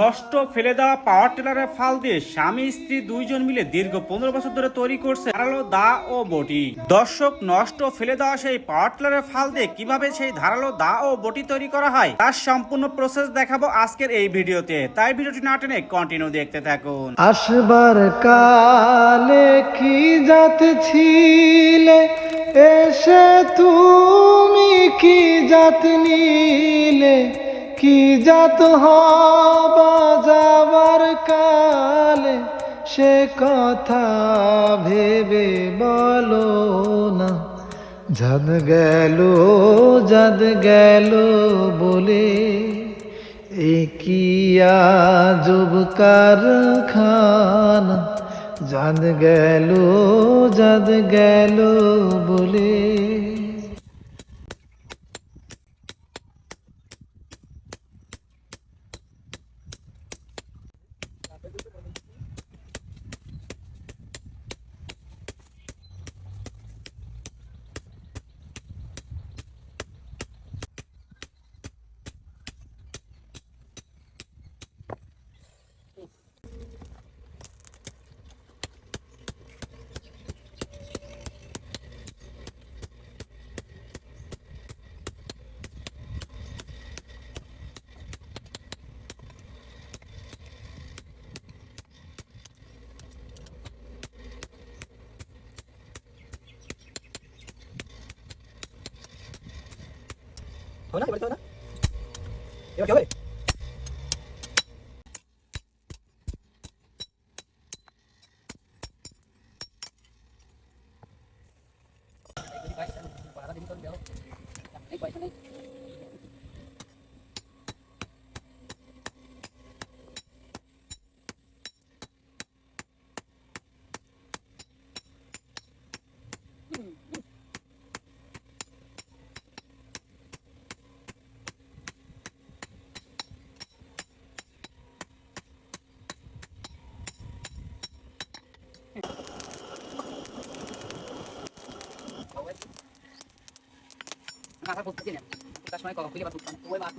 নষ্ট ফেলে দেওয়া পাওয়ার টেলারের ফাল দিয়ে স্বামী, স্ত্রী দুইজন মিলে দীর্ঘ পনেরো বছর ধরে তৈরি করছে ধারালো দা ও বটি। দর্শক, নষ্ট ফেলে দেওয়া সেই পাওয়ার টেলারের ফাল দিয়ে কীভাবে সেই ধারালো দা ও বটি তৈরি করা হয়, তার সম্পূর্ণ প্রসেস দেখাবো আজকের এই ভিডিওতে। তাই ভিডিওটি না টেনে কন্টিনিউ দেখতে থাকুন। আসবার কালে কি জাত ছিলে? এসে তুমি কি জাত নিলে? কি জাত হবা যাবার কালে? সে কথা ভেবে বলো না। জাদ গেল জাদ গেল বলে। একিয়া জব কারখানা? জাদ গেল জাদ গেল বলে। হবে না এবারে তো হবে না এবার কি হবে কাঁচা করতে না তার সময় কখন খুলে বা ওই বাদ